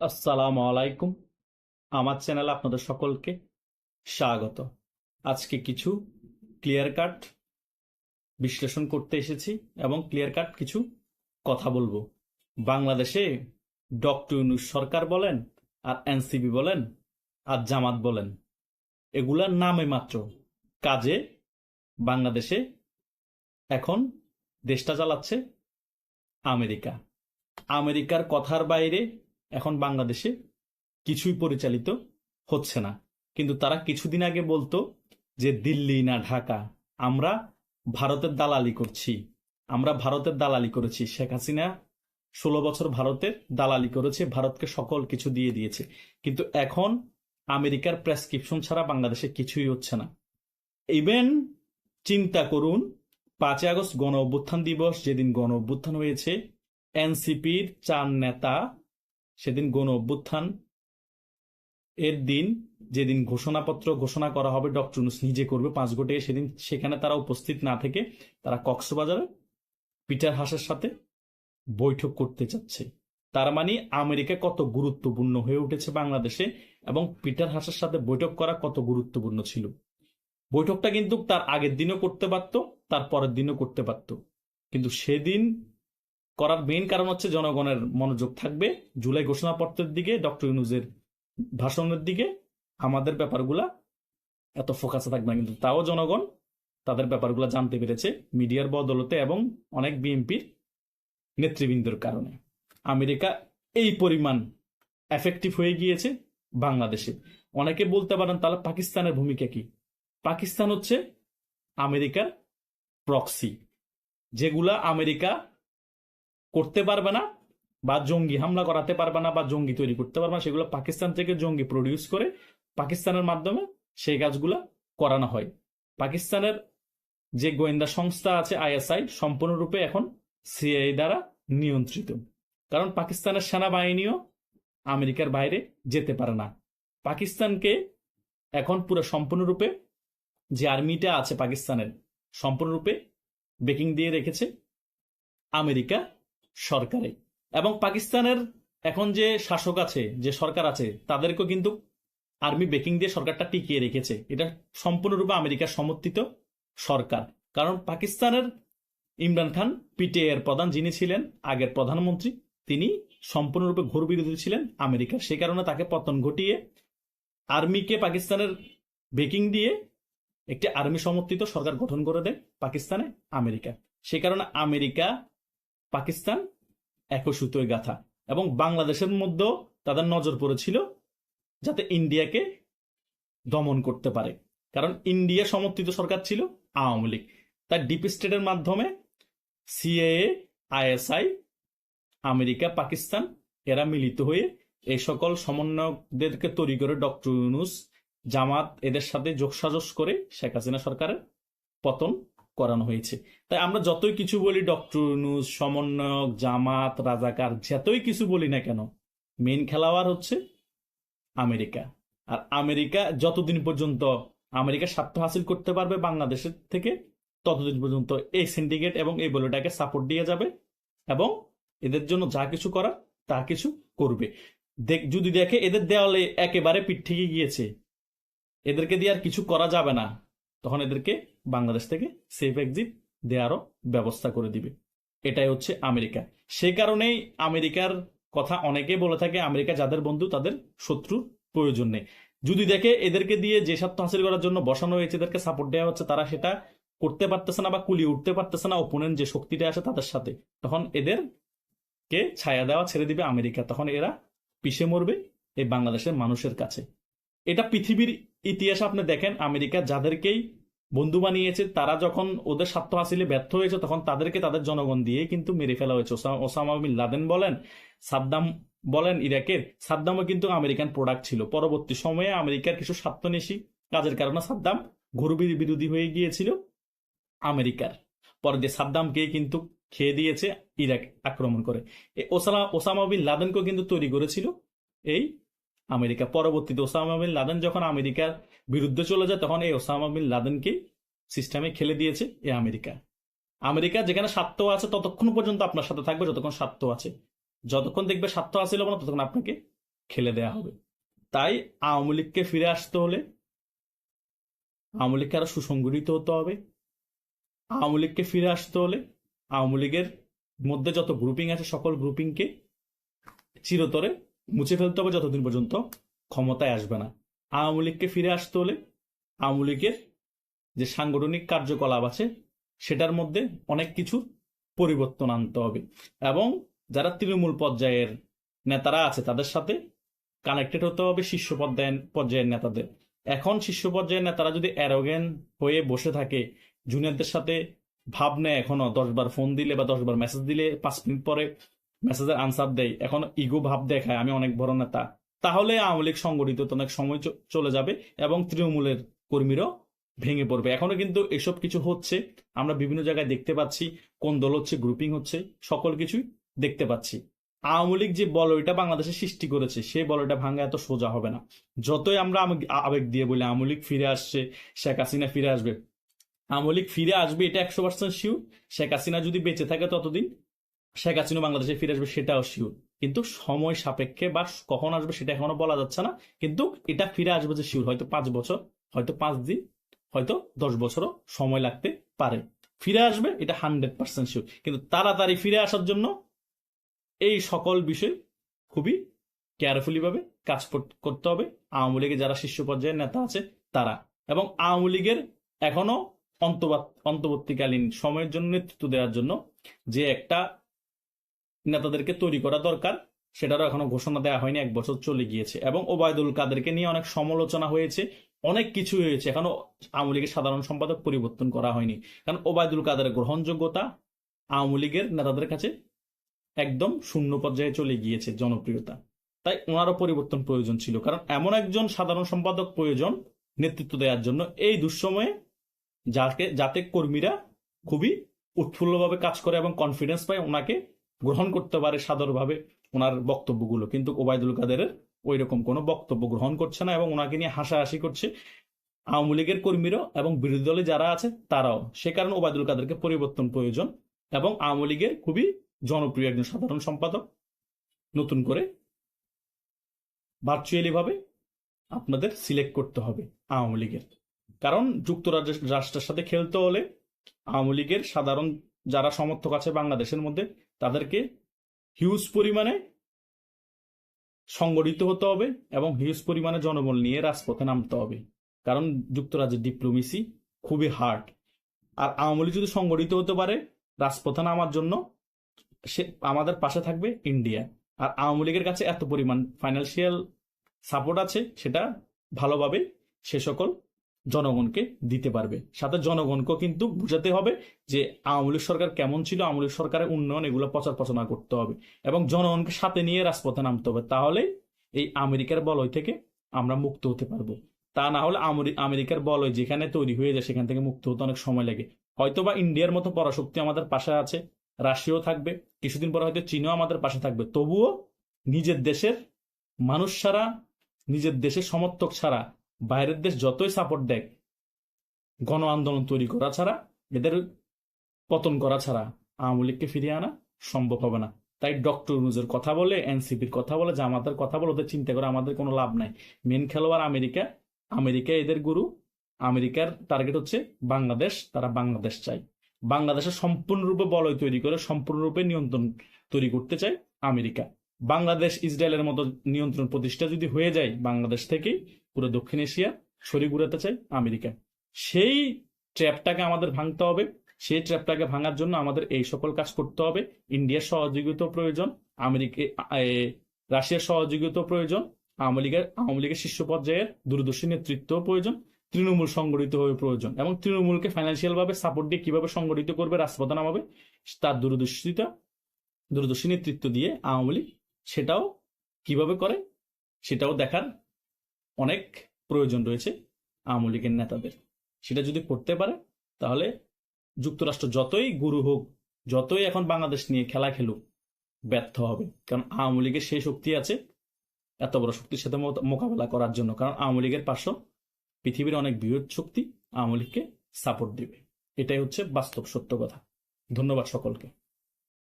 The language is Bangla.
আসসালামু আলাইকুম। আমার চ্যানেলে আপনাদের সকলকে স্বাগত। আজকে কিছু ক্লিয়ার কাট বিশ্লেষণ করতে এসেছি এবং ক্লিয়ার কাট কিছু কথা বলব। বাংলাদেশে ডক্টর ইউনুস সরকার বলেন, আর এনসিপি বলেন, আর জামাত বলেন, এগুলার নামে মাত্র কাজে বাংলাদেশে এখন দেশটা চালাচ্ছে আমেরিকা। আমেরিকার কথার বাইরে এখন বাংলাদেশে কিছুই পরিচালিত হচ্ছে না। কিন্তু তারা কিছুদিন আগে বলতো যে দিল্লি না ঢাকা, আমরা ভারতের দালালি করছি। আমরা ভারতের দালালি করেছি। শেখ হাসিনা ষোলো বছর ভারতের দালালি করেছে, ভারতকে সকল কিছু দিয়ে দিয়েছে। কিন্তু এখন আমেরিকার প্রেসক্রিপশন ছাড়া বাংলাদেশে কিছুই হচ্ছে না। ইভেন চিন্তা করুন, পাঁচই আগস্ট গণ অভ্যুত্থান দিবস, যেদিন গণ অভ্যুত্থান হয়েছে, এনসিপির চার নেতা সেদিন গণ অভ্যুত্থান। এর দিন যেদিন ঘোষণাপত্র ঘোষণা করা হবে, ডক্টর ইউনূস নিজে করবে পাঁচ গোটে সেদিন সেখানে তারা উপস্থিত না থেকে তারা কক্সবাজারে পিটার হাসের সাথে বৈঠক করতে চাচ্ছে তার মানে আমেরিকা কত গুরুত্বপূর্ণ হয়ে উঠেছে বাংলাদেশে এবং পিটার হাসের সাথে বৈঠক করা কত গুরুত্বপূর্ণ ছিল। বৈঠকটা কিন্তু তার আগের দিনও করতে পারত, তার পরের দিনও করতে পারত। কিন্তু সেদিন করার মেইন কারণ হচ্ছে জনগণের মনোযোগ থাকবে। জুলাই ঘোষণাপত্রের দিকে, ডক্টর ইউনুজের ভাষণের দিকে আমাদের ব্যাপারগুলা এত ফোকাসে থাকবে না। কিন্তু তাও জনগণ তাদের ব্যাপারগুলো জানতে পেরেছে মিডিয়ার বদলতে এবং অনেক বিএনপির নেতৃবৃন্দের কারণে। আমেরিকা এই পরিমাণ এফেক্টিভ হয়ে গিয়েছে বাংলাদেশে। অনেকে বলতে পারেন, তাহলে পাকিস্তানের ভূমিকা কি? পাকিস্তান হচ্ছে আমেরিকার প্রক্সি যেগুলা আমেরিকা করতে পারবে না বা জঙ্গি হামলা করাতে পারবে না বা জঙ্গি তৈরি করতে পারবে না, সেগুলো পাকিস্তান থেকে জঙ্গি প্রডিউস করে পাকিস্তানের মাধ্যমে সেই কাজগুলো করানো হয়। পাকিস্তানের যে গোয়েন্দা সংস্থা আছে আইএসআই, সম্পূর্ণরূপে এখন সিআই দ্বারা নিয়ন্ত্রিত। কারণ পাকিস্তানের সেনাবাহিনীও আমেরিকার বাইরে যেতে পারে না। পাকিস্তানকে এখন পুরো সম্পূর্ণরূপে যে আর্মিটা আছে পাকিস্তানের, সম্পূর্ণরূপে বেকিং দিয়ে রেখেছে আমেরিকা। সরকারে। এবং পাকিস্তানের এখন যে শাসক আছে, যে সরকার আছে, তাদেরকেও কিন্তু আর্মি বেকিং দিয়ে সরকারটা টিকিয়ে রেখেছে। এটা সম্পূর্ণরূপে আমেরিকার সমর্থিত সরকার। কারণ পাকিস্তানের ইমরান খান পিটিআই এর প্রধান, যিনি ছিলেন আগের প্রধানমন্ত্রী, তিনি সম্পূর্ণরূপে ঘোর বিরোধী ছিলেন আমেরিকার। সেই কারণে তাকে পতন ঘটিয়ে আর্মিকে পাকিস্তানের বেকিং দিয়ে একটি আর্মি সমর্থিত সরকার গঠন করে দেয় পাকিস্তানে আমেরিকা। সেই কারণে আমেরিকা পাকিস্তান একই সুতোয় গাথা। এবং বাংলাদেশের মধ্যেও তাদের নজর পড়েছিল যাতে ইন্ডিয়াকে দমন করতে পারে। কারণ ইন্ডিয়া সমর্থিত সরকার ছিল আওয়ামী লীগ। তার ডিপ স্টেটের মাধ্যমে সিএএ, আইএসআই, আমেরিকা, পাকিস্তান, এরা মিলিত হয়ে এই সকল সমন্বয়কদেরকে তৈরি করে ডক্টর ইউনুস জামাত এদের সাথে যোগসাজস করে শেখ হাসিনা সরকারের পতন করানো হয়েছে। তাই আমরা যতই কিছু বলি, ডক্টর নুজ সমন্বয়ক, জামাত, রাজাকার, যতই কিছু বলি না কেন মেন খেলোয়াড় হচ্ছে আমেরিকা। আর আমেরিকা যতদিন পর্যন্ত আমেরিকা স্বার্থ হাসিল করতে পারবে বাংলাদেশের থেকে, ততদিন পর্যন্ত এই সিন্ডিকেট এবং এই বলিটাকে সাপোর্ট দিয়ে যাবে এবং এদের জন্য যা কিছু করা তা কিছু করবে। দেখ, যদি দেখে এদের দেওয়ালে একেবারে পিঠ থেকে গিয়েছে, এদেরকে দিয়ে আর কিছু করা যাবে না। তখন এদেরকে বাংলাদেশ থেকে সেফ এক্সিট দেওয়ারও ব্যবস্থা করে দিবে। এটাই হচ্ছে আমেরিকা। সে কারণেই আমেরিকার কথা অনেকে বলে থাকে, আমেরিকা যাদের বন্ধু তাদের শত্রুর প্রয়োজন নেই। যদি দেখে এদেরকে দিয়ে যে স্বার্থ হাসিল করার জন্য বসানো হয়েছে, এদেরকে সাপোর্ট দেওয়া হচ্ছে, তারা সেটা করতে পারতেছে না বা কুলিয়ে উঠতে পারতেছে না ওপোনেন্ট যে শক্তিটা আছে তাদের সাথে, তখন এদেরকে ছায়া দেওয়া ছেড়ে দিবে আমেরিকা। তখন এরা পিষে মরবে এই বাংলাদেশের মানুষের কাছে। এটা পৃথিবীর ইতিহাসে আপনি দেখেন, আমেরিকা যাদেরকেই বন্ধু বানিয়েছে, তারা যখন ওদের স্বার্থ হাসিলে ব্যর্থ হয়েছে, তখন তাদেরকে তাদের জনগণ দিয়ে কিন্তু মেরে ফেলা হয়েছে। ওসা- ওসামা বিন লাদেন বলেন, সাদ্দাম বলেন ইরাকের, সাদ্দামও কিন্তু আমেরিকান প্রোডাক্ট ছিল। পরবর্তী সময়ে আমেরিকার কিছু স্বার্থনেশী কাজের কারণে সাদ্দাম ঘুরবির বিরোধী হয়ে গিয়েছিল আমেরিকার। পরে যে সাদ্দামকে কিন্তু খেয়ে দিয়েছে ইরাক আক্রমণ করে। ওসামা ওসামা বিন লাদেনকেও কিন্তু তৈরি করেছিল এই আমেরিকা পরবর্তীতে ওসামা বিন লাদেন যখন আমেরিকার বিরুদ্ধে চলে যায়, তখন এই ওসামা বিন লাদেনকে সিস্টেমে খেলে দিয়েছে এ আমেরিকা। আমেরিকা যেখানে স্বার্থ আছে ততক্ষণ পর্যন্ত আপনার সাথে থাকবে, যতক্ষণ স্বার্থ আছে। যতক্ষণ দেখবে স্বার্থ আসিল না ততক্ষণ আপনাকে খেলে দেয়া হবে। তাই আওয়ামী লীগকে ফিরে আসতে হলে আওয়ামী লীগকে আরও সুসংগঠিত হতে হবে। আওয়ামী লীগকে ফিরে আসতে হলে আওয়ামী লীগের মধ্যে যত গ্রুপিং আছে, সকল গ্রুপিংকে চিরতরে মুছে ফেলতে হবে যতদিন পর্যন্ত ক্ষমতায় আসবে না। আওয়ামী লীগকে ফিরে আসতে হলে আওয়ামী লীগের যে সাংগঠনিক কার্যকলাপ আছে, সেটার মধ্যে অনেক কিছু পরিবর্তন আনতে হবে এবং যারা তৃণমূল পর্যায়ের নেতারা আছে, তাদের সাথে কানেক্টেড হতে হবে শীর্ষ পর্যায়ের পর্যায়ের নেতাদের। এখন শীর্ষ পর্যায়ের নেতারা যদি অ্যারোগেন হয়ে বসে থাকে জুনিয়রদের সাথে ভাব নেয় এখনও, দশবার ফোন দিলে বা দশবার মেসেজ দিলে, পাঁচ মিনিট পরে মেসেজের আনসার দেয়। এখন ইগো ভাব দেখায়, আমি অনেক বড় নেতা। তাহলে আওয়ামী লীগ সংগঠিত অনেক সময় চলে যাবে এবং তৃণমূলের কর্মীরাও ভেঙে পড়বে। এখনও কিন্তু এসব কিছু হচ্ছে। আমরা বিভিন্ন জায়গায় দেখতে পাচ্ছি, কোন দল হচ্ছে গ্রুপিং হচ্ছে, সকল কিছুই দেখতে পাচ্ছি। আওয়ামী লীগ যে বলয়টা বাংলাদেশে সৃষ্টি করেছে সেই বলয়টা ভাঙা এত সোজা হবে না। যতই আমরা আবেগ- দিয়ে বলি, আওয়ামী লীগ ফিরে আসছে, শেখ হাসিনা ফিরে আসবে। আওয়ামী লীগ ফিরে আসবে, এটা একশো পার্সেন্ট শিওর শেখ হাসিনা যদি বেঁচে থাকে ততদিন শেখ হাসিনা বাংলাদেশে ফিরে আসবে সেটাও শিওর কিন্তু সময় সাপেক্ষে বা কখন আসবে সেটা এখনও বলা যাচ্ছে না। কিন্তু এটা ফিরে আসবে যে শিওর হয়তো পাঁচ বছর, হয়তো পাঁচ দিন, হয়তো দশ বছরও সময় লাগতে পারে। ফিরে আসবে, এটা হান্ড্রেড পার্সেন্ট শিওর কিন্তু তাড়াতাড়ি ফিরে আসার জন্য এই সকল বিষয় খুবই কেয়ারফুলি ভাবে কাজ করতে হবে। আওয়ামী লীগের যারা শীর্ষ পর্যায়ের নেতা আছে, তারা। এবং আওয়ামী লীগের এখনও অন্তর্বর্তীকালীন সময়ের জন্য নেতৃত্ব দেওয়ার জন্য যে একটা নেতাদেরকে তৈরি করা দরকার, সেটারও এখনও ঘোষণা দেওয়া হয়নি, এক বছর চলে গিয়েছে। এবং ওবায়দুল কাদেরকে নিয়ে অনেক সমালোচনা হয়েছে, অনেক কিছু হয়েছে, এখনও আওয়ামী লীগের সাধারণ সম্পাদক পরিবর্তন করা হয়নি। কারণ ওবায়দুল কাদের গ্রহণযোগ্যতা আওয়ামী লীগের নেতাদের কাছে একদম শূন্য পর্যায়ে চলে গিয়েছে জনপ্রিয়তা। তাই ওনারও পরিবর্তন প্রয়োজন ছিল। কারণ এমন একজন সাধারণ সম্পাদক প্রয়োজন নেতৃত্ব দেওয়ার জন্য। এই দুঃসময়ে যাকে, যাতে কর্মীরা খুবই উৎফুল্লভাবে কাজ করে এবং কনফিডেন্স পায়, ওনাকে গ্রহণ করতে পারে সাদরভাবে ওনার বক্তব্যগুলো। কিন্তু ওবায়দুল কাদেরের ওই রকম কোনো বক্তব্য গ্রহণ করছে না এবং ওনাকে নিয়ে হাসাহাসি করছে আওয়ামী লীগের কর্মীরাও এবং বিরোধী দলে যারা আছে তারাও। সে কারণে ওবায়দুল কাদেরকে পরিবর্তন প্রয়োজন এবং আওয়ামী লীগের খুবই জনপ্রিয় একজন সাধারণ সম্পাদক। নতুন করে ভার্চুয়ালি ভাবে আপনাদের সিলেক্ট করতে হবে আওয়ামী লীগের। কারণ যুক্তরাজ্য রাষ্ট্রের সাথে খেলতে হলে আওয়ামী লীগের সাধারণ যারা সমর্থক আছে বাংলাদেশের মধ্যে তাদেরকে হিউজ পরিমাণে সংগঠিত হতে হবে এবং হিউজ পরিমাণে জনবল নিয়ে রাজপথে নামতে হবে। কারণ যুক্তরাজ্যের ডিপ্লোমেসি খুবই হার্ড আর আওয়ামী লীগ যদি সংগঠিত হতে পারে, রাজপথে নামার জন্য সে আমাদের পাশে থাকবে ইন্ডিয়া। আর আওয়ামী লীগের কাছে এত পরিমাণ ফাইন্যান্সিয়াল সাপোর্ট আছে, সেটা ভালোভাবে সে সকল জনগণকে দিতে পারবে। সাথে জনগণকেও কিন্তু বুঝাতে হবে যে আওয়ামী সরকার কেমন ছিল, আওয়ামী সরকারের উন্নয়ন, এগুলো প্রচার প্রচারণা করতে হবে এবং জনগণকে সাথে নিয়ে রাজপথে নামতে হবে। তাহলে এই আমেরিকার বলয় থেকে আমরা মুক্ত হতে পারব। তা না হলে আমরি- আমেরিকার বলয় যেখানে তৈরি হয়ে যায়, সেখান থেকে মুক্ত হতে অনেক সময় লাগে। হয়তো বা ইন্ডিয়ার মতো পরাশক্তি আমাদের পাশে আছে, রাশিয়াও থাকবে, কিছুদিন পর হয়তো চীনও আমাদের পাশে থাকবে। তবুও নিজের দেশের মানুষ ছাড়া, নিজের দেশের সমর্থক ছাড়া বাইরের দেশ যতই সাপোর্ট দেয় গণ আন্দোলন তৈরি করা ছাড়া, এদের পতন করা ছাড়া আওয়ামী লীগকে ফিরিয়ে আনা সম্ভব হবে না। তাই ডক্টর ইউনুসের কথা বলে, এনসিপির কথা বলে, জামাতের কথা বলে, ওদের চিন্তা করে আমাদের কোনো লাভ নাই। মেন খেলোয়াড় আমেরিকা আমেরিকা এদের গুরু। আমেরিকার টার্গেট হচ্ছে বাংলাদেশ, তারা বাংলাদেশ চাই বাংলাদেশের সম্পূর্ণরূপে বলয় তৈরি করে, সম্পূর্ণরূপে নিয়ন্ত্রণ তৈরি করতে চায় আমেরিকা। বাংলাদেশ ইসরায়েলের মতো নিয়ন্ত্রণ প্রতিষ্ঠা যদি হয়ে যায় বাংলাদেশ থেকেই, পুরো দক্ষিণ এশিয়া ছড়ি ঘুরাতে চায় আমেরিকা। সেই ট্র্যাপটাকে আমাদের ভাঙতে হবে, সেই ট্র্যাপটাকে ভাঙার জন্য আমাদের এই সকল কাজ করতে হবে। ইন্ডিয়ার সহযোগিতা প্রয়োজন, আমেরিকা রাশিয়ার সহযোগিতা প্রয়োজন আওয়ামী লীগের আওয়ামী লীগের শীর্ষ পর্যায়ের দূরদর্শী নেতৃত্ব প্রয়োজন, তৃণমূল সংগঠিত হয়ে প্রয়োজন এবং তৃণমূলকে ফাইন্যান্সিয়াল ভাবে সাপোর্ট দিয়ে কীভাবে সংগঠিত করবে, রাজপথে নামাবে, তার দূরদর্শিতা, দূরদর্শী নেতৃত্ব দিয়ে আওয়ামী লীগ সেটাও কীভাবে করে? সেটাও দেখার অনেক প্রয়োজন রয়েছে আওয়ামী লীগের নেতাদের। সেটা যদি করতে পারে, তাহলে যুক্তরাষ্ট্র যতই গুরু হোক, যতই এখন বাংলাদেশ নিয়ে খেলা খেলুক, ব্যর্থ হবে। কারণ আওয়ামী লীগের সেই শক্তি আছে এত বড় শক্তির সাথে মোকাবেলা করার জন্য। কারণ আওয়ামী লীগের পার্শ্ব পৃথিবীর অনেক বৃহৎ শক্তি আওয়ামী লীগকে সাপোর্ট দিবে। এটাই হচ্ছে বাস্তব সত্য কথা। ধন্যবাদ সকলকে।